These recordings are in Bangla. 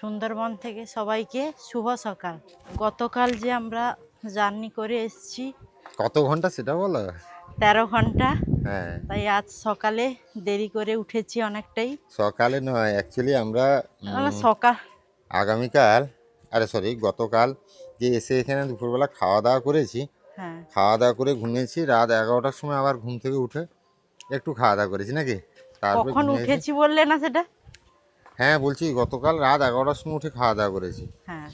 সুন্দরবন থেকে সবাইকে শুভ সকাল। গতকাল যে আমরা জার্নি করে এসেছি কত ঘণ্টা সেটা বলো? তেরো ঘণ্টা। হ্যাঁ। তাই আজ সকালে দেরি করে উঠেছি অনেকটাই। সকালে নয় অ্যাকচুয়ালি আমরা সকাল আগামীকাল আরে সরি গতকাল যে এসে এখানে দুপুরবেলা খাওয়া দাওয়া করেছি হ্যাঁ। খাওয়া দাওয়া করে ঘুমিয়েছি রাত এগারোটার সময় আবার ঘুম থেকে উঠে একটু খাওয়া দাওয়া করেছি নাকি? তারপরে কখন উঠেছি বললে না সেটা? হ্যাঁ বলছি গতকাল রাত এগারোটার সময় উঠে খাওয়া দাওয়া করেছি। হ্যাঁ।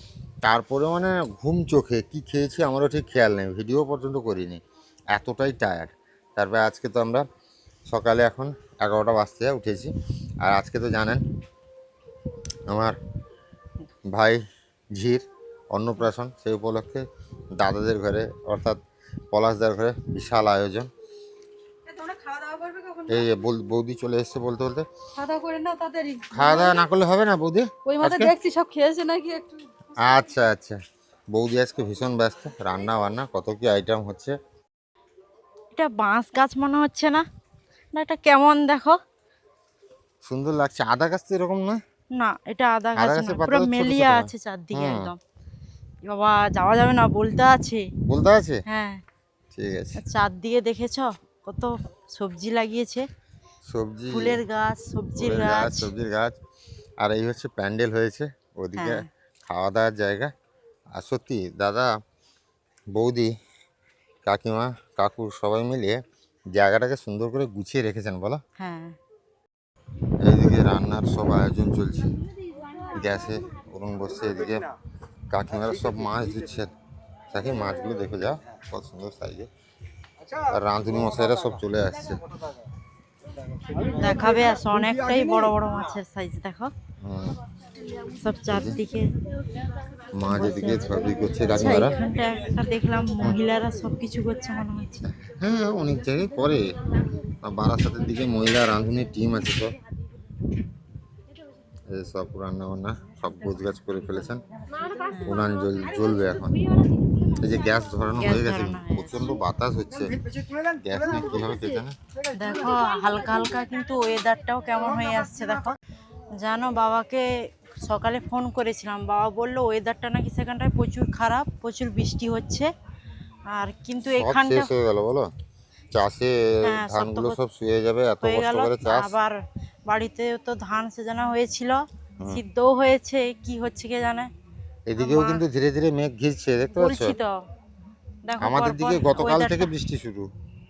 তারপরে মানে ঘুম চোখে কি খেয়েছি আমারও ঠিক খেয়াল নেই ভিডিও পর্যন্ত করিনি এতটাই টায়ার্ড তারপরে আজকে তো আমরা সকালে এখন এগারোটা বাজতে উঠেছি। আর আজকে তো জানেন আমার ভাই ঝির অন্নপ্রাশন সেই উপলক্ষে দাদাদের ঘরে অর্থাৎ পলাশদার ঘরে বিশাল আয়োজন। এই বল- বৌদি চলে এসছে বলতে বলতে। খাওয়া দাওয়া করে না তাড়াতাড়ি। খাওয়া দাওয়া না করলে হবে না বৌদি? ওই দেখছি সব খেয়েছে নাকি একটু। আচ্ছা আচ্ছা। বৌদি আজকে ভীষণ ব্যস্ত রান্না বান্না কত কি আইটেম হচ্ছে? এটা বাঁশ গাছ মনে হচ্ছে না না এটা কেমন দেখো? সুন্দর লাগছে আদা গাছ তো এরকম না? না এটা আদা গাছ পুরো মেলিয়া আছে চারদিকে একদম। বাবা যাওয়া যাবে না বলতে আছে। বলতে আছে? হ্যাঁ। ঠিক আছে। চারদিকে দেখেছ? কত সবজি লাগিয়েছে। সবজি ফুলের গাছ সবজির গাছ সবজির গাছ। আর এই হচ্ছে প্যান্ডেল হয়েছে ওদিকে হ্যাঁ। খাওয়া দাওয়ার জায়গা। আর সত্যি দাদা বৌদি কাকিমা কাকু সবাই মিলিয়ে জায়গাটাকে সুন্দর করে গুছিয়ে রেখেছেন বলো। হ্যাঁ। এইদিকে রান্নার সব আয়োজন চলছে। গ্যাসে উনুন বসছে এদিকে। কাকিমারা সব মাছ দিচ্ছে তাকে মাছগুলো দেখে যাও কত সুন্দর সাইজে। আর রাঁধুনি মশাইরা সব চলে আসছে। দেখাবে আস অনেকটাই বড় বড় মাছের সাইজ দেখো। সব চারদিকে মাছ এদিকে সবই করছে আচ্ছা কাকিমারা এখানটা একটা দেখলাম মহিলারা সব কিছু করছে মনে হচ্ছে। হ্যাঁ অনেক জায়গায় করে। আর বারাসাতের দিকে মহিলা রাঁধুনির টিম আছে সব। সব রান্না বান্না সব গোছ গাছ করে ফেলেছেন। উনান জ্বল জ্বলবে এখন। এই যে গ্যাস ধরানো হয়ে গেছে প্রচণ্ড বাতাস হচ্ছে। গ্যাস নিয়ে কি হবে কে জানে? দেখো হালকা হালকা কিন্তু ওয়েদারটাও কেমন হয়ে আসছে দেখো। জানো বাবাকে সকালে ফোন করেছিলাম। বাবা বলল ওয়েদারটা নাকি সেখানটায় প্রচুর খারাপ প্রচুর বৃষ্টি হচ্ছে। আর কিন্তু এখানটা শেষ হয়ে গেল বলো? চাষে হ্যাঁ, ধানগুলো সব শুয়ে যাবে এত কষ্ট করে চাষ? আবার বাড়িতে তো ধান সেজানো হয়েছিল সিদ্ধও হয়েছে কি হচ্ছে কে জানে? এদিকেও কিন্তু ধীরে ধীরে মেঘ ঘিরছে দেখতে পাচ্ছ? বলছি তো দেখো আমাদের পরপর দিকে গতকাল weather-টা- থেকে বৃষ্টি শুরু।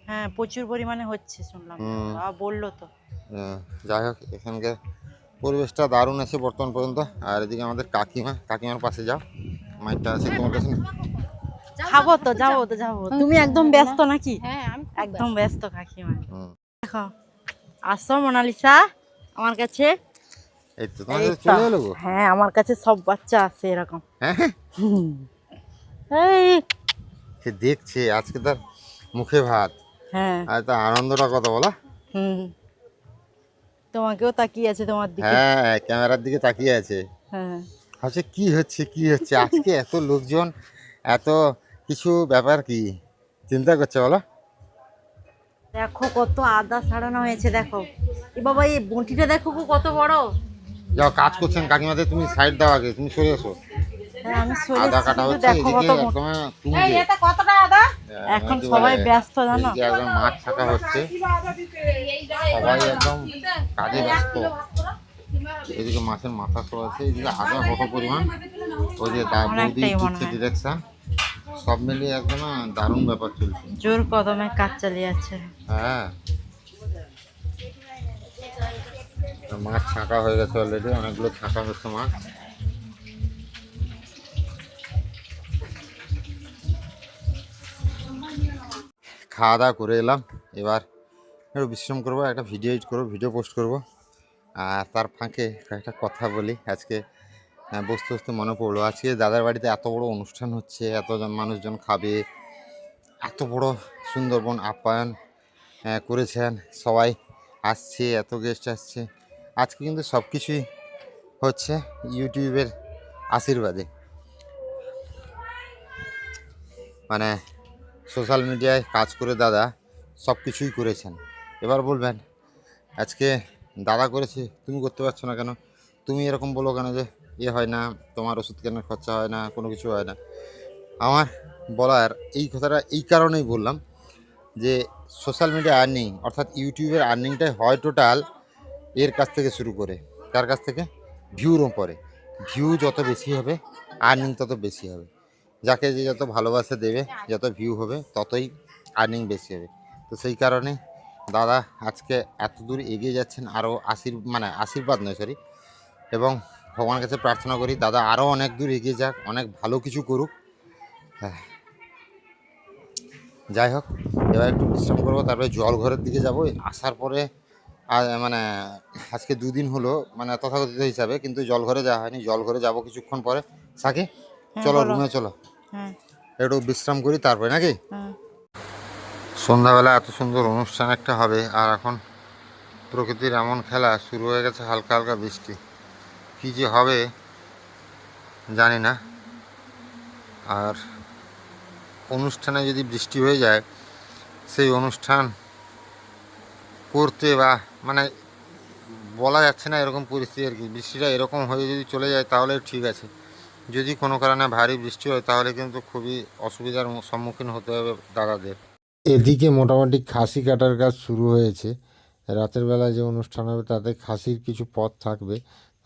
হ্যাঁ প্রচুর পরিমাণে হচ্ছে শুনলাম। হুম। বাবা বলল তো। আহ, যাই হোক এখানকার পরিবেশটা দারুণ আছে বর্তমান পর্যন্ত। আর এদিকে আমাদের কাকিমা কাকিমার পাশে যাও মাইকটা আছে তোমার কাছে না? খাব তো যাব তো যাব তুমি একদম ব্যস্ত নাকি? হ্যাঁ আমি একদম ব্যস্ত কাকিমা। হুম। দেখো আসো মোনালিসা আমার কাছে এই তো তোমার কাছে চলে এলো গো? হ্যাঁ আমার কাছে সব বাচ্চা আছে এরকম। হ্যাঁ এই। সে দেখছে আজকে তার মুখে ভাত। হ্যাঁ। আর তার আনন্দটা বলো? হুম। তোমাকেও তাকিয়ে আছে তোমার দিকে। হ্যাঁ ক্যামেরার দিকে তাকিয়ে আছে। হ্যাঁ। ভাবছে কি হচ্ছে কি হচ্ছে? আজকে এত লোকজন এত কিছু ব্যাপার কি? চিন্তা করছে বলো। দেখো কত আদা ছাড়ানো হয়েছে দেখো। এ বাবা এই বঁটিটা দেখো কত বড়। যাও কাজ করছেন কাকিমাদের তুমি সাইড দাও আগে তুমি সরে এসো। হ্যাঁ, আদা কাটা হচ্ছে এদিকে একদম এখন সবাই ব্যস্ত জানো? একদম মাছ থাকা হচ্ছে সবাই একদম কাজে ব্যস্ত। এদিকে মাছের মাথা সব আছে এদিকে আদা কত পরিমাণ? ওই যে দা- বৌদি দিচ্ছে ডিরেকশন সব মিলিয়ে একদম দারুণ ব্যাপার চলছে। জোর কদমে কাজ চালিয়ে আছে হ্যাঁ। মাছ ছাঁকা হয়ে গেছে অলরেডি অনেকগুলো ছাঁকা হচ্ছে মাছ। খাওয়া দাওয়া করে এলাম এবার একটু বিশ্রাম করব একটা ভিডিও এডিট করব ভিডিও পোস্ট করব। আর তার ফাঁকে একটা কথা বলি আজকে আহ, বসতে বসতে মনে পড়ল আজকে দাদার বাড়িতে এত বড় অনুষ্ঠান হচ্ছে এতজন মানুষজন খাবে এত বড় সুন্দরবন আপ্যায়ন করেছেন সবাই আসছে এত গেস্ট আসছে। আজকে কিন্তু সব কিছুই হচ্ছে ইউটিউবের আশীর্বাদে। মানে সোশ্যাল মিডিয়ায় কাজ করে দাদা সব কিছুই করেছেন। এবার বলবেন, আজকে দাদা করেছে, তুমি করতে পারছ না কেন? তুমি এরকম বলো কেন যে ইয়ে হয় না, তোমার ওষুধ কেনার খরচা হয় না, কোনো কিছু হয় না। আমার বলার এই কথাটা এই কারণেই বললাম যে সোশ্যাল মিডিয়া আর্নিং, অর্থাৎ ইউটিউবের আর্নিংটাই হয় টোটাল এর কাছ থেকে শুরু করে, কার কাছ থেকে? ভিউর ওপরে। ভিউ যত বেশি হবে আর্নিং তত বেশি হবে। যাকে যে যত ভালোবাসা দেবে, যত ভিউ হবে, ততই আর্নিং বেশি হবে। তো সেই কারণে দাদা আজকে এত দূর এগিয়ে যাচ্ছেন, আরও আশীর মানে আশীর্বাদ নয় সরি এবং ভগবানের কাছে প্রার্থনা করি, দাদা আরও অনেক দূর এগিয়ে যাক, অনেক ভালো কিছু করুক। হ্যাঁ। যাই হোক, এবার একটু বিশ্রাম করব, তারপরে জল ঘরের দিকে যাব। আসার পরে মানে আজকে দুদিন হলো মানে তথাকথিত হিসাবে কিন্তু জল ঘরে যাওয়া হয়নি। জল ঘরে যাব কিছুক্ষণ পরে। সাকি হ্যাঁ, চলো রুমে চলো। হ্যাঁ। একটু বিশ্রাম করি তারপরে নাকি? হ্যাঁ। সন্ধ্যাবেলা এত সুন্দর অনুষ্ঠান একটা হবে আর এখন প্রকৃতির এমন খেলা শুরু হয়ে গেছে হালকা হালকা বৃষ্টি। কী যে হবে জানি না। আর অনুষ্ঠানে যদি বৃষ্টি হয়ে যায় সেই অনুষ্ঠান করতে বা মানে বলা যাচ্ছে না এরকম পরিস্থিতি আর কি। বৃষ্টিটা এরকম হয়ে যদি চলে যায় তাহলে ঠিক আছে। যদি কোনো কারণে ভারী বৃষ্টি হয় তাহলে কিন্তু খুবই অসুবিধার সম্মুখীন হতে হবে দাদাদের। এদিকে মোটামুটি খাসি কাটার কাজ শুরু হয়েছে। রাতের বেলা যে অনুষ্ঠান হবে তাতে খাসির কিছু পথ থাকবে।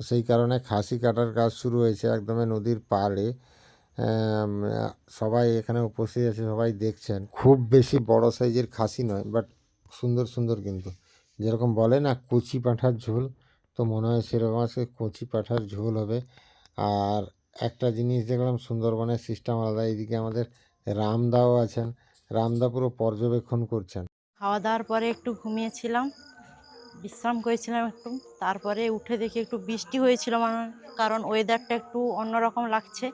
সেই কারণে খাসি কাটার কাজ শুরু হয়েছে একদমই নদীর পাড়ে। সবাই এখানে উপস্থিত আছে, সবাই দেখছেন। খুব বেশি বড় সাইজের খাসি নয়, বাট সুন্দর সুন্দর কিন্তু। যেরকম বলে না, কচি পাঁঠার ঝোল। তো মনে হয় সেরকম আছে কচি পাঁঠার ঝোল হবে। আর একটা জিনিস দেখলাম, সুন্দরবনের সিস্টেম আলাদা। এইদিকে আমাদের রামদাও আছেন। রামদা পুরো পর্যবেক্ষণ করছেন। খাওয়া দাওয়ার পরে একটু ঘুমিয়েছিলাম, বিশ্রাম করেছিলাম একটু। তারপরে উঠে দেখি একটু বৃষ্টি হয়েছিল মানে কারণ ওয়েদারটা একটু অন্যরকম লাগছে।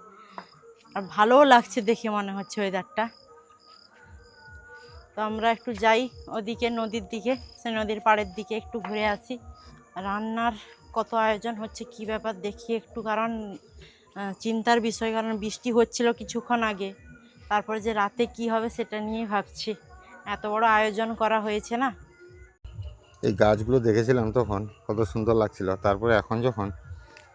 আর ভালোও লাগছে দেখে মনে হচ্ছে ওয়েদারটা তো আমরা একটু যাই ওদিকে, নদীর দিকে সে নদীর পাড়ের দিকে একটু ঘুরে আসি। রান্নার কত আয়োজন হচ্ছে, কি ব্যাপার দেখি একটু, কারণ চিন্তার বিষয়, কারণ বৃষ্টি হচ্ছিল কিছুক্ষণ আগে। তারপরে যে রাতে কি হবে সেটা নিয়ে ভাবছি। এত বড় আয়োজন করা হয়েছে না? এই গাছগুলো দেখেছিলাম তখন, কত সুন্দর লাগছিল। তারপরে এখন যখন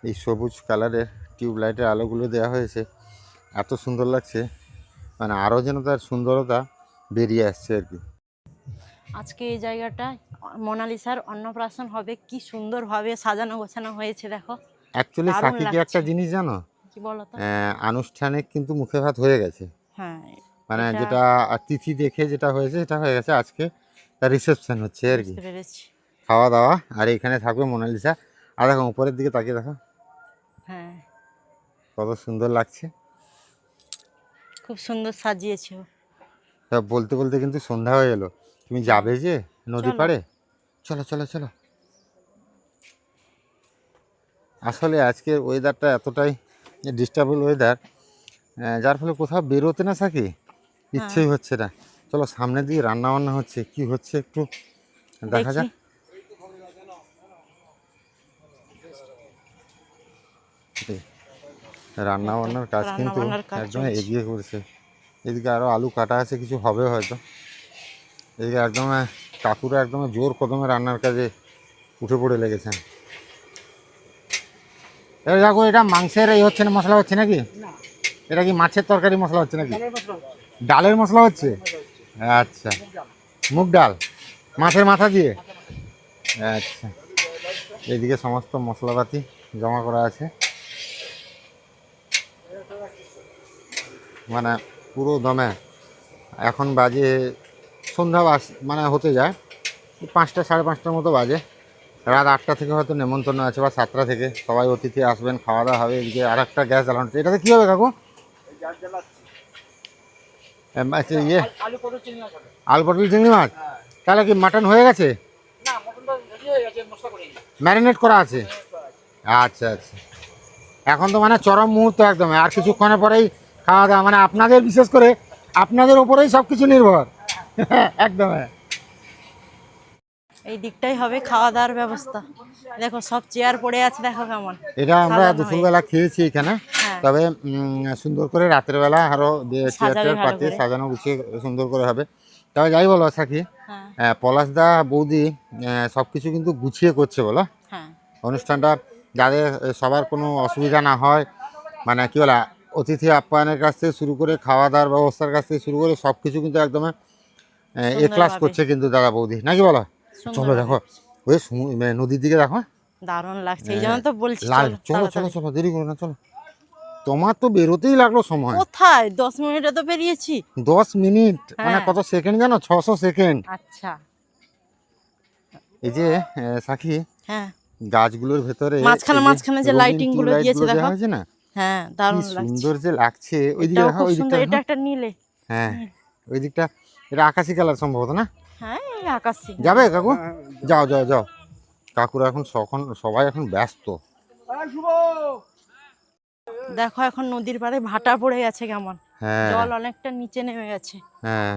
এই সবুজ কালারের টিউবলাইটের আলোগুলো দেওয়া হয়েছে, এত সুন্দর লাগছে। মানে আরও যেন তার সুন্দরতা বেরিয়ে আসছে আর কি। আজকে এই জায়গাটা মোনালিসার অন্নপ্রাশন হবে কি সুন্দরভাবে সাজানো গোছানো হয়েছে দেখো। অ্যাকচুয়ালি দারুণ সাকি কি একটা জিনিস জানো? কি বলো তো? আনুষ্ঠানিক কিন্তু মুখে ভাত হয়ে গেছে। হ্যাঁ মানে যেটা তিথি দেখে যেটা হয়েছে সেটা হয়ে গেছে। আজকে তার রিসেপশন হচ্ছে আর কি। খাওয়া দাওয়া আর এখানে থাকবে মোনালিসা আর দেখো উপরের দিকে তাকিয়ে দেখো। হ্যাঁ। কত সুন্দর লাগছে। খুব সুন্দর সাজিয়েছো। তা বলতে বলতে কিন্তু সন্ধ্যা হয়ে এলো তুমি যাবে যে নদী। পাড়ে? চলো চলো চলো। আসলে আজকের ওয়েদারটা এতটাই ডিস্টার্বল ওয়েদার যার ফলে কোথাও বেরোতে না থাকি ইচ্ছেই হচ্ছে না। চলো সামনের দিকে রান্না বান্না হচ্ছে কি হচ্ছে একটু দেখা যাক। রান্না বান্নার কাজ কিন্তু একদম এগিয়ে করছে এদিকে আরও আলু কাটা আছে কিছু হবে হয়তো। এদিকে একদম কাকুরা একদম জোর কদমে রান্নার কাজে উঠে পড়ে লেগেছেন এই দেখো এটা মাংসের এই হচ্ছে না মশলা হচ্ছে নাকি? এটা কি মাছের তরকারি মশলা হচ্ছে নাকি? ডালের মশলা হচ্ছে। আচ্ছা। মুগ ডাল? মাছের মাথা দিয়ে? আচ্ছা। এইদিকে সমস্ত মশলাপাতি জমা করা আছে। মানে পুরো দমে। এখন বাজে সন্ধ্যা বাস মানে হতে যায়। পাঁচটা, সাড়ে পাঁচটার মতো বাজে। রাত আটটা থেকে হয়তো নেমন্তন্ন আছে বা সাতটা থেকে। সবাই অতিথি আসবেন খাওয়া দাওয়া হবে এদিকে আর একটা গ্যাস জ্বালানো। হচ্ছে। এটাতে কী হবে কাকু? আচ্ছা ইয়ে। আলু পটল, চিংড়ি মাছ? তাহলে কি মাটন হয়ে গেছে? ম্যারিনেট করা আছে? আচ্ছা আচ্ছা। এখন তো মানে চরম মুহূর্ত একদম। আর কিছুক্ষণের পরেই খাওয়া দাওয়া মানে আপনাদের বিশেষ করে আপনাদের উপরেই সব কিছু নির্ভর। একদম। এই দিকটাই হবে খাওয়া দাওয়ার ব্যবস্থা। দেখো সব চেয়ার পড়ে আছে দেখো কেমন। এটা আমরা দুপুরবেলা খেয়েছি এখানে। হ্যাঁ। তবে সুন্দর করে রাতের বেলা আরও চেয়ার টেয়ার ভালো সাজানো গুছিয়ে সুন্দর করে হবে। তবে যাই বলো সাকি হ্যাঁ। পলাশদা বৌদি সব কিছু কিন্তু গুছিয়ে করছে বলো। হ্যাঁ। অনুষ্ঠানটা যাদের সবার কোনো অসুবিধা না হয় মানে কি বলে অতিথি আপ্যায়নের কাছ থেকে শুরু করে খাওয়া দাওয়ার ব্যবস্থার কাছ থেকে শুরু করে সব কিছু কিন্তু একদম এ ক্লাস করছে কিন্তু দাদা বৌদি। নাকি বলো? চলো দেখো। ওই মানে নদীর দিকে দেখো। দারুণ লাগছে এই জন্য তো বলছি লাল। চলো, চলো চলো দেরি করো না চলো। তোমার তো বেরোতেই লাগল সময়। কোথায়? দশ মিনিটে তো বেরিয়েছি। দশ মিনিট? মানে হ্যাঁ। কত সেকেন্ড জানো? ছশো সেকেন্ড। আচ্ছা। এই যে হ্যাঁ। গাছগুলোর ভেতরে মাঝখানে মাঝখানে যে lighting গুলো দিয়েছে দেখো। না? হ্যাঁ দারুণ লাগছে। সুন্দর যে লাগছে। ওই দিকে দেখো ওই দিকটা এটা একটা নিলে। হ্যাঁ ওই দিকটা এটা আকাশি কালার সম্ভবত না? হ্যাঁ আকাশি। যাবে কাকু? যাও যাও যাও। কাকুরা এখন সখন সবাই এখন ব্যস্ত। দেখো এখন নদীর পাড়ে ভাটা পড়ে গেছে কেমন। হ্যাঁ। জল অনেকটা নিচে নেমে গেছে। হ্যাঁ।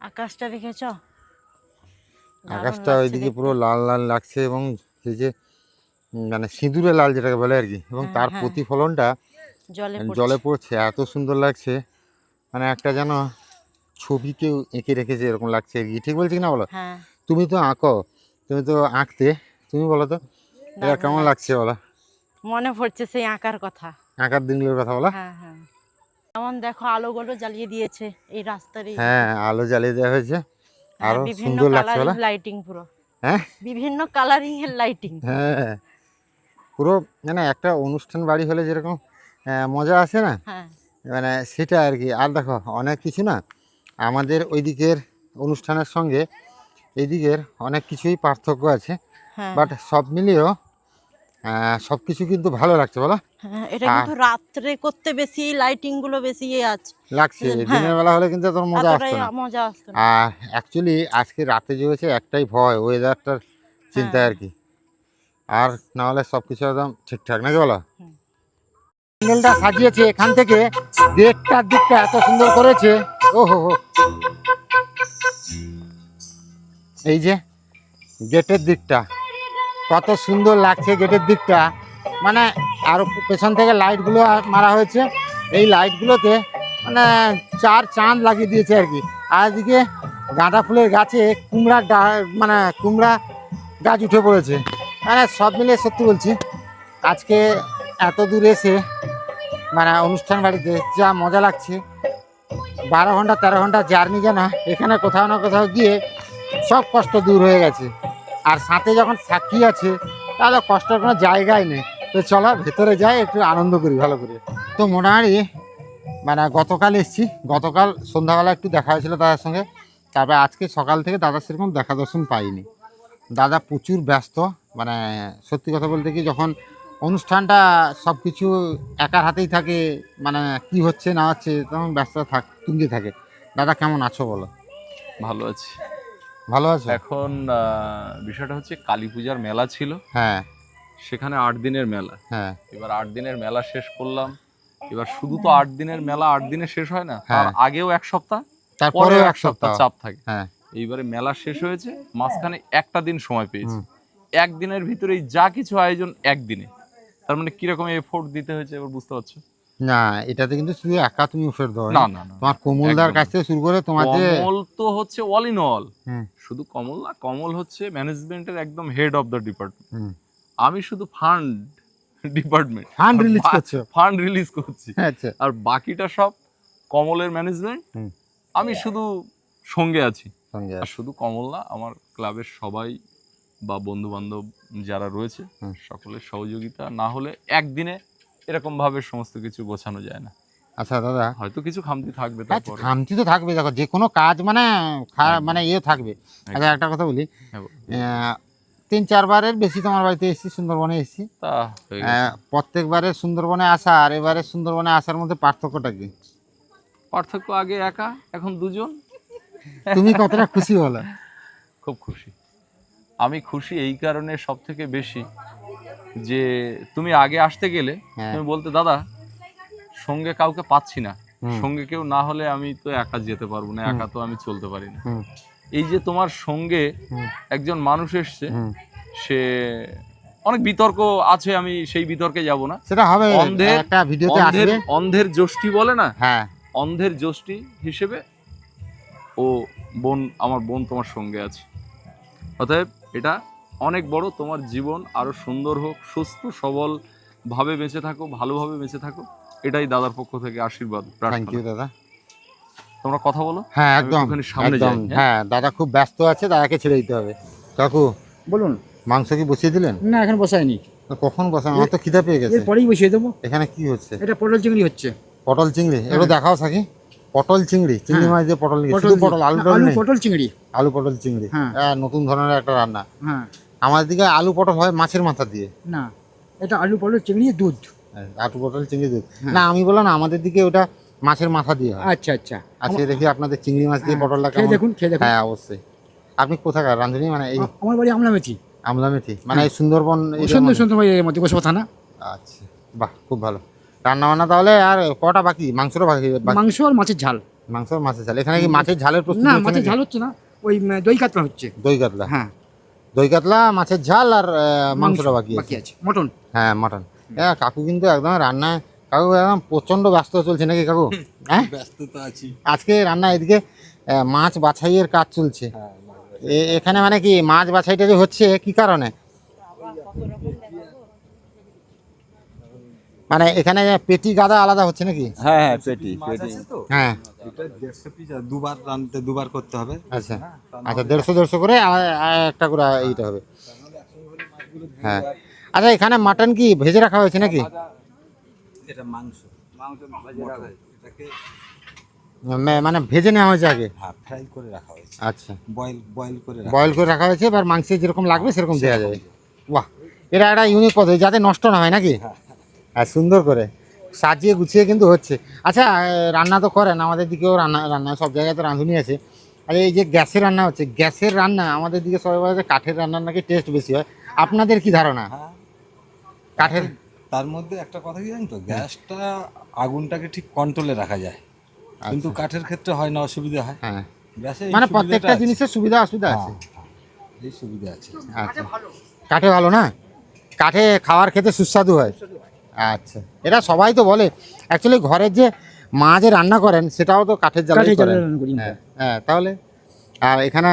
আকাশটা দেখেছ? আকাশটা ওইদিকে পুরো লাল লাল লাগছে এবং এই যে মানে সিঁদুরে লাল যেটাকে বলে আর কি। এবং হ্যাঁ, তার হ্যাঁ। প্রতিফলনটা জলে জলে পড়ছে। এত সুন্দর লাগছে। মানে একটা যেন ছবি কেউ এঁকে রেখেছে এরকম লাগছে আর কি। ঠিক বলছি না বলো? হ্যাঁ। তুমি তো আঁকো তুমি তো আঁকতে তুমি বলো তো? এটা কেমন লাগছে বলো? মনে পড়ছে সেই আঁকার কথা। আঁকার দিনগুলোর কথা বলো? যেমন দেখো আলোগুলো জ্বালিয়ে দিয়েছে এই রাস্তার হ্যাঁ আলো জ্বালিয়ে দেওয়া হয়েছে। হ্যাঁ, আরও সুন্দর লাগছে লাইটিং পুরো। হ্যাঁ? বিভিন্ন কালারিং এর লাইটিং হ্যাঁ। পুরো মানে একটা অনুষ্ঠান বাড়ি হলে যেরকম মজা আসে না? হ্যাঁ। মানে সেটা আর কি। আর দেখো অনেক কিছু না আমাদের ওই দিকের অনুষ্ঠানের সঙ্গে এই দিকের অনেক কিছুই পার্থক্য আছে। হ্যাঁ। বাট সব মিলিয়েও সব কিছু কিন্তু ভালো লাগছে বলো। হ্যাঁ, এটা কিন্তু রাত্রে করতে বেশি লাইটিংগুলো বেশি আছে লাগছে। দিনের বেলা হলে কিন্তু তোর মজা আসতো না। মজা আসতো আর অ্যাকচুয়ালি আজকে রাতে যে হয়েছে একটাই ভয় ওয়েদারটার চিন্তা। আর কি। আর না হলে সব কিছু একদম ঠিকঠাক নাকি বলো? প্যান্ডেলটা সাজিয়েছে এখান থেকে গেটটার দিকটা এত সুন্দর করেছে। ও হো। হো এই যে গেটের দিকটা কত সুন্দর লাগছে গেটের দিকটা। মানে আর পেছন থেকে লাইটগুলো মারা হয়েছে। এই লাইটগুলোতে মানে চার চাঁদ লাগিয়ে দিয়েছে আর কি। আর এদিকে গাঁদা ফুলের গাছে কুমড়ার ডা- মানে কুমড়া গাছ উঠে পড়েছে। মানে সব মিলিয়ে সত্যি বলছি, আজকে এত দূরে এসে মানে অনুষ্ঠান বাড়িতে যা মজা লাগছে, বারো ঘণ্টা, তেরো ঘণ্টা জার্নি যেন এখানে কোথাও না কোথাও গিয়ে সব কষ্ট দূর হয়ে গেছে। আর সাথে যখন সাক্ষী আছে, তাহলে কষ্টের কোনো জায়গাই নেই। তো চলো, ভেতরে যাই, একটু আনন্দ করি, ভালো করে। তো মোটামুটি মানে গতকাল এসছি, গতকাল সন্ধ্যাবেলা একটু দেখা হয়েছিল দাদার সঙ্গে। তারপরে আজকে সকাল থেকে দাদা সেরকম দেখা দর্শন পাইনি। দাদা প্রচুর ব্যস্ত মানে সত্যি কথা বলতে কি যখন অনুষ্ঠানটা সব কিছু একার হাতেই থাকে মানে কি হচ্ছে না হচ্ছে তখন ব্যস্ততা থাক তুঙ্গে থাকে। দাদা কেমন আছো বলো? ভালো আছি। ভালো আছো? এখন বিষয়টা হচ্ছে কালী পূজার মেলা ছিল। হ্যাঁ। সেখানে আট দিনের মেলা। হ্যাঁ। এবার আট দিনের মেলা শেষ করলাম। এবার শুধু তো আট দিনের মেলা আট দিনে শেষ হয় না তার হ্যাঁ। আগেও এক সপ্তাহ তারপরেও এক সপ্তাহ চাপ থাকে। হ্যাঁ। এইবারে মেলা শেষ হয়েছে মাঝখানে একটা দিন সময় পেয়েছি। একদিনের ভিতরেই যা কিছু আয়োজন একদিনে। তার মানে কীরকম এফোর্ট দিতে হয়েছে এবার বুঝতে পারছ? না এটাতে কিন্তু শুধু একা তুমি ফের দাও না না না তোমার কোমলদার। কাছ থেকে শুরু করে তোমার যে কমল তো হচ্ছে অল ইন অল শুধু কমল না কমল হচ্ছে ম্যানেজমেন্টের একদম হেড অফ দ্য ডিপার্টমেন্ট আমি শুধু ফান্ড ডিপার্টমেন্ট ফান্ড রিলিজ করছ। ফান্ড রিলিজ করছি। আচ্ছা। আর বাকিটা সব কমলের ম্যানেজমেন্ট আমি শুধু সঙ্গে আছি। আর শুধু কমল না আমার ক্লাবের সবাই বা বন্ধু বান্ধব যারা রয়েছে। সকলের সহযোগিতা না হলে একদিনে এরকম ভাবে সমস্ত কিছু গোছানো যায় না। আচ্ছা দাদা। হয়তো কিছু খামতি থাকবে খামতি তো থাকবে দেখো যে কোনো কাজ মানে মানে ইয়ে থাকবে। আচ্ছা একটা কথা বলি। হ্যাঁ, তিন চারবারের বেশি তোমার বাড়িতে এসেছি সুন্দরবনে এসেছি। তা প্রত্যেকবারে সুন্দরবনে আসা আর এবারে সুন্দরবনে আসার মধ্যে পার্থক্যটা কি? পার্থক্য আগে একা এখন দুজন। তুমি কতটা খুশি হলো খুব খুশি। আমি খুশি এই কারণে সব থেকে বেশি যে তুমি আগে আসতে গেলে হ্যাঁ। তুমি বলতে দাদা সঙ্গে কাউকে পাচ্ছি না। সঙ্গে কেউ না হলে আমি তো একা যেতে পারব না একা তো আমি চলতে পারি না। এই যে তোমার সঙ্গে একজন মানুষ এসছে সে অনেক বিতর্ক আছে আমি সেই বিতর্কে যাব না। সেটা হবে অন্ধের- একটা ভিডিওতে অন্ধের আসবে। অন্ধের যষ্টি বলে না? হ্যাঁ। অন্ধের যষ্টি হিসেবে ও বোন আমার বোন তোমার সঙ্গে আছে। অতএব এটা অনেক বড় তোমার জীবন আরও সুন্দর হোক সুস্থ সবল ভাবে বেঁচে থাকো ভালোভাবে বেঁচে থাকো এটাই দাদার পক্ষ থেকে আশীর্বাদ থ্যাংক ইউ দাদা। তোমরা কথা বলো? হ্যাঁ একদম সামনে একদম। যাই, হ্যাঁ? হ্যাঁ দাদা খুব ব্যস্ত আছে দাদাকে ছেড়ে দিতে হবে। কাকু বলুন। মাংস কি বসিয়ে দিলেন? না এখন বসায়নি। কখন বসা আমার তো খিদা পেয়ে গেছে। এরপরেই বসিয়ে দেবো। এখানে কি হচ্ছে? এটা পটল চিংড়ি হচ্ছে। পটল চিংড়ি? এগুলো দেখাও সাকি। পটল চিংড়ি চিংড়ি হ্যাঁ। মাছ দিয়ে পটল শুধু পটল আলু না, পটল চিংড়ি। আলু পটল চিংড়ি। হ্যাঁ। হ্যাঁ নতুন ধরনের একটা রান্না। হ্যাঁ। আমাদের দিকে আলু পটল হয় মাছের মাথা দিয়ে। না এটা আলু পটল চিংড়ি দুধ। হ্যাঁ, আলু পটল চিংড়ি দুধ। না আমি বললাম না আমাদের দিকে ওটা মাছের মাথা দিয়ে হয়। আচ্ছা আচ্ছা। আজকে দেখি আপনাদের চিংড়ি মাছ দিয়ে পটলটা খেয়ে দেখুন খেয়ে দেখুন। হ্যাঁ অবশ্যই। আপনি কোথাকার? রাঁধুনি? মানে এই আমার বাড়ি আমলামেথি আমলামেথি মানে সুন্দরবন সুন্দর সুন্দর বাড়ি এর মধ্যে গোসবা থানা। আচ্ছা বাহ খুব ভালো। রান্না বান্না তাহলে আর কটা বাকি? মাংসটা বাকি মাংস আর মাছের ঝাল। মাংস আর মাছের ঝাল। এখানে কি মাছের ঝালের প্রস্তুতি না মাছের ঝাল হচ্ছে না। ওই দই কাতলা হচ্ছে। দই কাতলা। হ্যাঁ। দই কাতলা মাছের ঝাল আর মাংসটা বাকি বাকি আছে। মটন। হ্যাঁ মাটন। হ্যাঁ কাকু কিন্তু একদম রান্নায় কাকু একদম প্রচণ্ড ব্যস্ত চলছে নাকি কাকু? হ্যাঁ? ব্যস্ত তো আছি। আজকে রান্না এদিকে মাছ বাছাইয়ের কাজ চলছে। এ- এখানে মানে কি মাছ বাছাইটা যে হচ্ছে কি কারণে? মানে এখানে পেটি গাদা আলাদা হচ্ছে নাকি? হ্যাঁ হ্যাঁ পেটি পেটি। হ্যাঁ। এটা দেড়শো পিস দুবার রানতে দুবার করতে হবে। আচ্ছা। আচ্ছা দেড়শো দেড়শো করে একটা করে এইটা হবে। হ্যাঁ। আচ্ছা এখানে মাটন কি ভেজে রাখা হয়েছে নাকি? এটা মাংস। মাংস ভাজে রাখা এটাকে মানে ভেজে নেওয়া হয়েছে আগে? হ্যাঁ ফ্রাই করে রাখা হয়েছে। আচ্ছা। বয়েল বয়েল করে রাখা বয়েল করে রাখা হয়েছে এবার মাংসে যেরকম লাগবে সেরকম দেওয়া যাবে। বাহ! এটা একটা ইউনিক পদ্ধতি যাতে নষ্ট না হয় নাকি? আর সুন্দর করে। সাজিয়ে গুছিয়ে কিন্তু হচ্ছে। আচ্ছা রান্না তো করেন আমাদের দিকেও রান্না রান্না সব জায়গায় তো রাঁধুনি আছে। আর এই যে গ্যাসের রান্না হচ্ছে গ্যাসের রান্না আমাদের দিকে সবাই বলে যে কাঠের রান্নার নাকি টেস্ট বেশি হয়। আপনাদের কি ধারণা? হ্যাঁ। কাঠের তার মধ্যে একটা কথা কি জানেন তো? গ্যাসটা আগুনটাকে ঠিক কন্ট্রোলে রাখা যায়। কিন্তু কাঠের ক্ষেত্রে হয় না অসুবিধা হয়। হ্যাঁ। গ্যাসে মানে প্রত্যেকটা জিনিসের সুবিধা অসুবিধা আছে? হ্যাঁ, এই সুবিধা আছে। আচ্ছা। কাঠে ভালো না? কাঠে খাওয়ার খেতে সুস্বাদু হয়। আচ্ছা। এটা সবাই তো বলে। অ্যাকচুয়ালি ঘরের যে মা যে রান্না করেন সেটাও তো কাঠের জ্বালাই করেন। আমরা। হ্যাঁ হ্যাঁ তাহলে? আর এখানে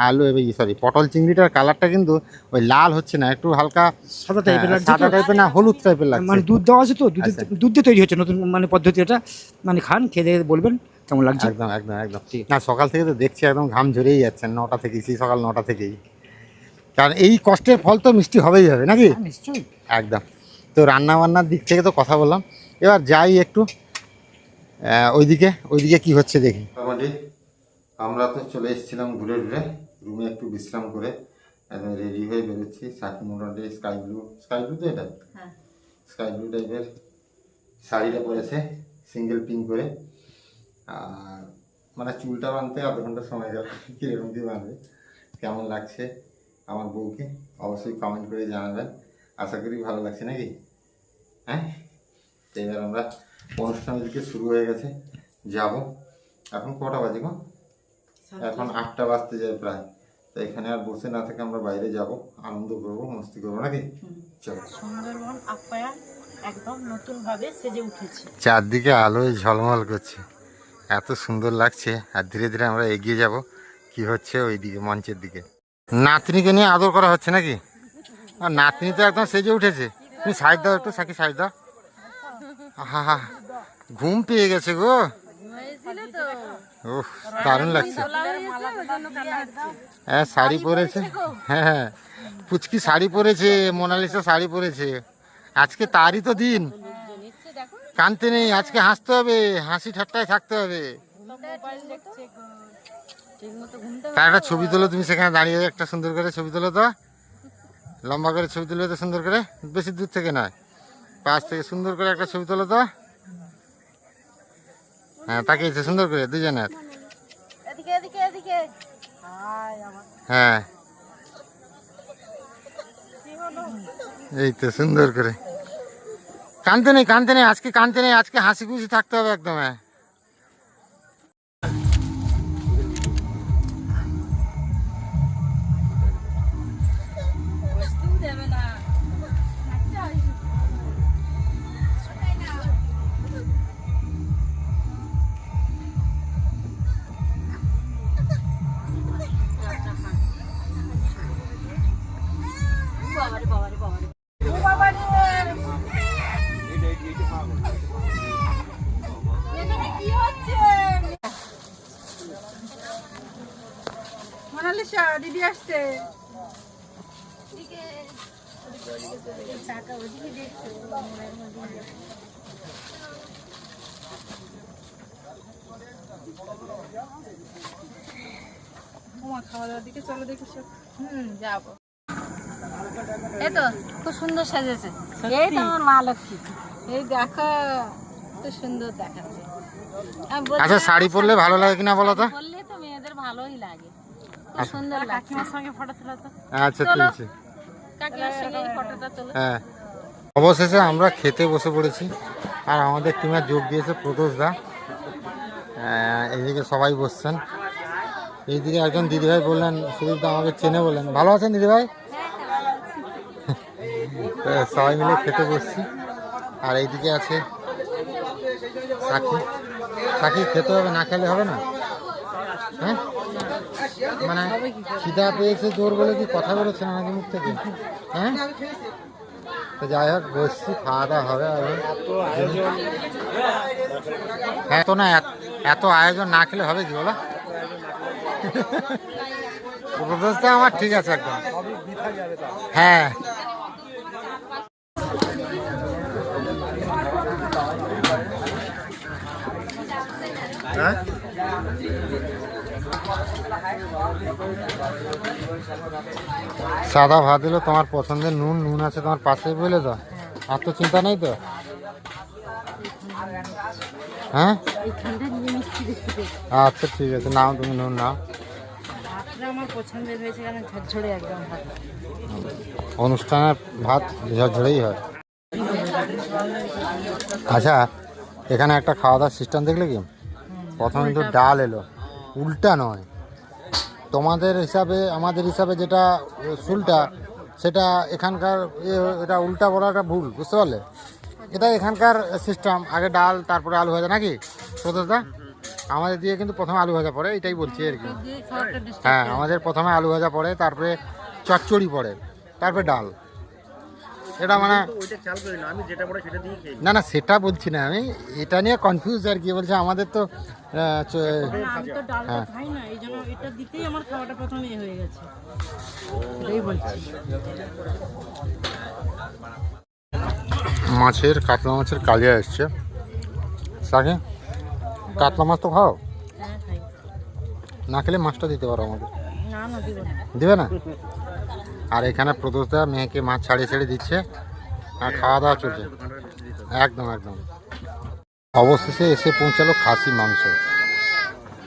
আলু সরি পটল চিংড়িটার কালারটা কিন্তু ওই লাল হচ্ছে না একটু হালকা সাদা টাইপের হ্যাঁ, লাগছে সাদা টাইপের না হলুদ টাইপের লাগছে। মানে দুধ দেওয়া আছে তো? দুধে আচ্ছা। দুধ দিয়ে তৈরি হচ্ছে নতুন মানে পদ্ধতি এটা। মানে খান খেয়ে বলবেন কেমন লাগছে। একদম একদম একদম। না সকাল থেকে তো দেখছি একদম ঘাম ঝরেই যাচ্ছেন নটা থেকেই সেই সকাল নটা থেকেই। কারণ এই কষ্টের ফল তো মিষ্টি হবেই হবে নাকি? হ্যাঁ, নিশ্চয়ই। একদম। তো রান্না বান্নার দিক থেকে তো কথা বললাম। এবার যাই একটু ওইদিকে ওইদিকে কি হচ্ছে দেখি। মোটামুটি আমরা তো চলে এসেছিলাম ঘুরে ঘুরে রুমে একটু বিশ্রাম করে একদম রেডি হয়ে বেরোচ্ছি। সাকি মোটামুটি স্কাই ব্লু স্কাই ব্লু তো এটা? হ্যাঁ। স্কাই ব্লু টাইপের শাড়িটা পরেছে সিঙ্গেল পিন করে। আর মানে চুলটা বাঁধতে আধ ঘণ্টা সময় গেল কীরকম কী বাঁধবে কেমন লাগছে আমার বউকে অবশ্যই কমেন্ট করে জানাবেন। আশা করি ভালো লাগছে নাকি? হ্যাঁ? এবার আমরা অনুষ্ঠানের দিকে শুরু হয়ে গেছে। যাব। এখন কটা বাজে গো? এখন আটটা বাজতে যায় প্রায়। তো এখানে আর বসে না থেকে আমরা বাইরে যাব। আনন্দ করব মস্তি করব নাকি? চলো। সুন্দরবন আপ্যায়ন একদম নতুন ভাবে সেজে উঠেছে। চারদিকে আলোয় ঝলমল করছে। এত সুন্দর লাগছে আর ধীরে ধীরে আমরা এগিয়ে যাব। কি হচ্ছে ওই দিকে মঞ্চের দিকে? নাতনিকে নিয়ে আদর করা হচ্ছে নাকি? আর নাতনি তো একদম সেজে উঠেছে। তুমি সাইড দাও একটু, সাকি সাইড দাও। হা ঘুম পেয়ে গেছে গো। ওহ দারুণ লাগছে। হ্যাঁ শাড়ি পরেছে। হ্যাঁ হ্যাঁ পুচকি শাড়ি পরেছে, মোনালিসা শাড়ি পরেছে। আজকে তারই তো দিন। কানতে নেই, আজকে হাসতে হবে, হাসি ঠাট্টায় থাকতে হবে। তার একটা ছবি তোলো তুমি, সেখানে দাঁড়িয়ে একটা সুন্দর করে ছবি তোলো তো। লম্বা করে ছবি তুলবে তো সুন্দর করে? বেশি দূর থেকে নয়। পাশ থেকে সুন্দর করে একটা ছবি তোলো তো। হ্যাঁ তাকিয়েছে সুন্দর করে দুজনের। এদিকে এদিকে এদিকে। হাই আমার হ্যাঁ। এই তো সুন্দর করে। কানতে নেই কানতে নেই আজকে কানতে নেই আজকে হাসি খুশি থাকতে হবে একদম। হ্যাঁ দিদি আসছে। খাওয়া দাওয়ার দিকে চলো দেখি হুম যাব। এই তো খুব সুন্দর সাজেছে। এই তো আমার মা লক্ষ্মী। এই দেখো সুন্দর দেখাচ্ছে। আমি বলছি আচ্ছা শাড়ি পরলে ভালো লাগে কিনা বলো তো? বললে তো মেয়েদের ভালোই লাগে। আচ্ছা ঠিক আছে হ্যাঁ। অবশেষে আমরা খেতে বসে পড়েছি। আর আমাদের টিমে যোগ দিয়েছে প্রদোষ দা। আহ, এইদিকে সবাই বসছেন। এইদিকে একজন দিদিভাই বললেন সুদীপ দা আমাকে চেনে বললেন। ভালো আছেন দিদিভাই? তো সবাই মিলে খেতে বসছি। আর এইদিকে আছে সাকি সাকি খেতে হবে না খেলে হবে না? হ্যাঁ? মানে খিদা পেয়েছে জোর বলে কি কথা বলেছে নাকি মুখ থেকে? হ্যাঁ? তো যাই হোক, বসছি, খাওয়া দাওয়া হবে আর এত না, এত- আয়োজন না খেলে হবে কি বলো? আমার ঠিক আছে একদম। হ্যাঁ। হ্যাঁ? সাদা ভাত দিলো তোমার পছন্দের নুন নুন আছে তোমার পাশে বলে তো আর তো চিন্তা নেই তো? হ্যাঁ? আচ্ছা ঠিক আছে নাও তুমি নুন নাও। অনুষ্ঠানের ভাত ঝরঝরেই হয়। আচ্ছা এখানে একটা খাওয়া দাওয়ার সিস্টেম দেখলে কি? প্রথমে কিন্তু ডাল এলো। উল্টা নয়। তোমাদের হিসাবে আমাদের হিসাবে যেটা সুলটা সেটা এখানকার এটা উল্টা বলাটা ভুল বুঝতে পারলে? এটা এখানকার সিস্টেম আগে ডাল তারপরে আলু ভাজা নাকি? সতোষদা আমাদের দিয়ে কিন্তু প্রথমে আলু ভাজা পড়ে এটাই বলছি আর কি। হ্যাঁ আমাদের প্রথমে আলু ভাজা পড়ে তারপরে চচ্চড়ি পড়ে তারপরে ডাল। এটা মানে না না সেটা বলছি না আমি। এটা নিয়ে কনফিউজ আর কি বলছে আমাদের তো হ্যাঁ। মাছের কাতলা মাছের কালিয়া এসছে। সাকে কাতলা মাছ তো খাও? হ্যাঁ না খেলে মাছটা দিতে পারো আমাদের দেবে না? আর এখানে প্রদোষদা মেয়েকে মাছ ছাড়িয়ে ছেড়ে দিচ্ছে। আর খাওয়া দাওয়া চলছে। একদম একদম। অবশেষে এসে পৌঁছালো খাসি মাংস।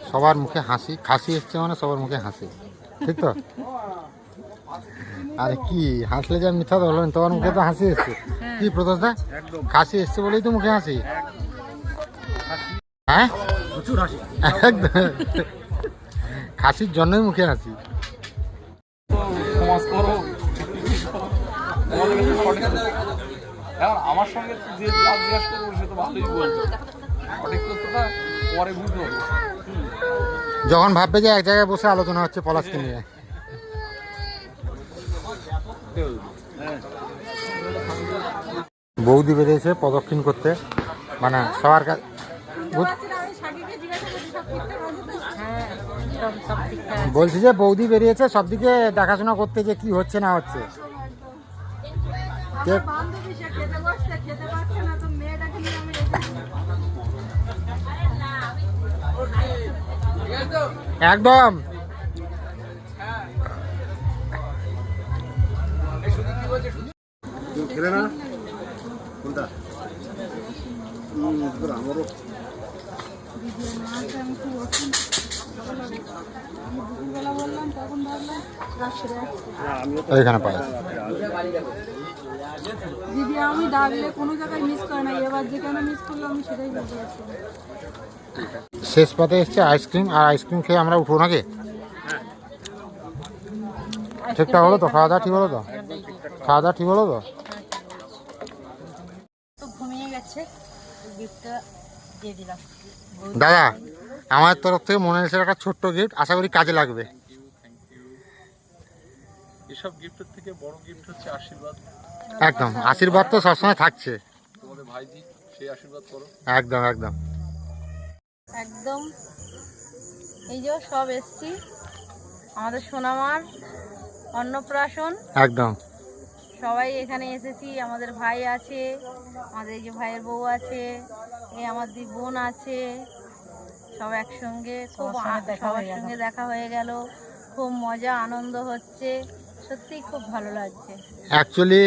সবার মুখে হাসি। খাসি এসছে মানে সবার মুখে হাসি। ঠিক তো? আরে কি হাসলে যা মিথ্যা তো তোমার মুখে তো হাসি এসছে। কি প্রদোষদা খাসি এসছে বলেই তো মুখে হাসি। হ্যাঁ? একদম। খাসির জন্যই মুখে হাসি। এখন আমার সঙ্গে যে জিজ্ঞাসা করব, সে তো ভালোই সঠিক তথ্যটা পরে যখন ভাববে যে এক জায়গায় বসে আলোচনা হচ্ছে পলাশকে নিয়ে। বৌদি বেরিয়েছে প্রদক্ষিণ করতে। মানে সবার কাছে। বলছি যে বৌদি বেরিয়েছে সব দিকে দেখাশোনা করতে যে কি হচ্ছে না হচ্ছে। খেতে পারছে না তো মেয়েটাকে নিয়ে আমি দিদি আমি ডাকলে কোনো জায়গায় মিস করে না। এবার যেখানে মিস করল আমি সেটাই পারছি শেষ পাতে এসছে আইসক্রিম আর আইসক্রিম খেয়ে আমরা উঠবো নাকি? ঠিকঠাক হলো তো? খাওয়া দাওয়া ঠিক হলো তো? খাওয়া দাওয়া ঠিক হলো তো? তো ঘুমিয়ে গেছে। গিফটটা দিয়ে দিলাম। দাদা আমার তরফ থেকে মনে হয়েছে একটা ছোট্ট গিফট আশা করি কাজে লাগবে। এসব গিফটের থেকে বড় গিফট হচ্ছে আশীর্বাদ। একদম আশীর্বাদ তো সবসময় থাকছে। একদম একদম। একদম। এই যে সব এসছি আমাদের সোনামার অন্নপ্রাশন। একদম। সবাই এখানে এসেছি আমাদের ভাই আছে আমাদের এই যে ভাইয়ের বউ আছে এই আমার দুই বোন আছে। সব একসঙ্গে খুব সবার সঙ্গে দেখা হয়ে গেল। খুব মজা আনন্দ হচ্ছে। সত্যি খুব ভালো লাগছে। অ্যাকচুয়ালি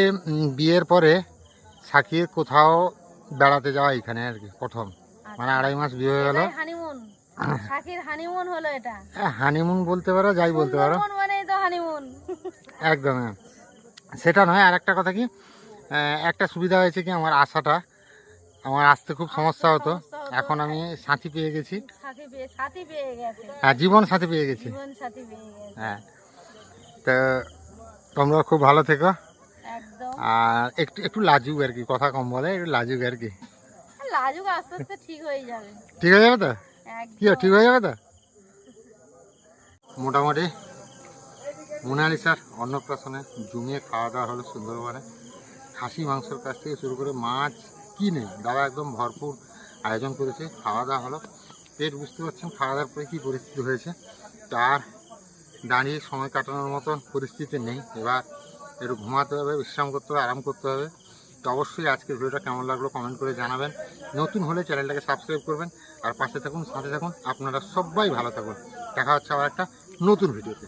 বিয়ের পরে সাকির কোথাও বেড়াতে যাওয়া এখানে আর কি প্রথম। মানে আড়াই মাস বিয়ে হয়ে গেল। হানিমুন হানিমুন হলো এটা। হানিমুন বলতে পারো যাই বলতে পারো। সুন্দরবন তো হানিমুন একদম হ্যাঁ। সেটা নয় আর একটা কথা কি একটা সুবিধা হয়েছে কি আমার আশাটা আমার আসতে খুব সমস্যা হতো। এখন আমি সাথী পেয়ে গেছি। হ্যাঁ জীবন সাথী পেয়ে গেছি। জীবন সাথী পেয়ে গেছে। হ্যাঁ। তো তোমরা খুব ভালো থেকো। আর একটু একটু লাজুক আর কি কথা কম বলে একটু লাজুক আর কি। লাজুক আস্তে আস্তে ঠিক হয়ে যাবে। ঠিক হয়ে যাবে তো? কি ঠিক হয়ে যাবে তো? মোটামুটি মোনালিসার অন্নপ্রাশনে জমিয়ে খাওয়া দাওয়া হলো সুন্দরবনে। খাসি মাংসের কাছ থেকে শুরু করে মাছ কি নেই দাদা একদম ভরপুর আয়োজন করেছে খাওয়া দাওয়া হলো। পেট বুঝতে পারছেন খাওয়া দাওয়ার পরে কী পরিস্থিতি হয়েছে তার দাঁড়িয়ে সময় কাটানোর মতো পরিস্থিতি নেই। এবার একটু ঘুমাতে হবে, বিশ্রাম করতে হবে, আরাম করতে হবে। তো অবশ্যই আজকের ভিডিওটা কেমন লাগল কমেন্ট করে জানাবেন। নতুন হলে চ্যানেলটাকে সাবস্ক্রাইব করবেন। আর পাশে থাকুন, সাথে থাকুন। আপনারা সবাই ভালো থাকুন। দেখা হচ্ছে আবার একটা নতুন ভিডিওতে।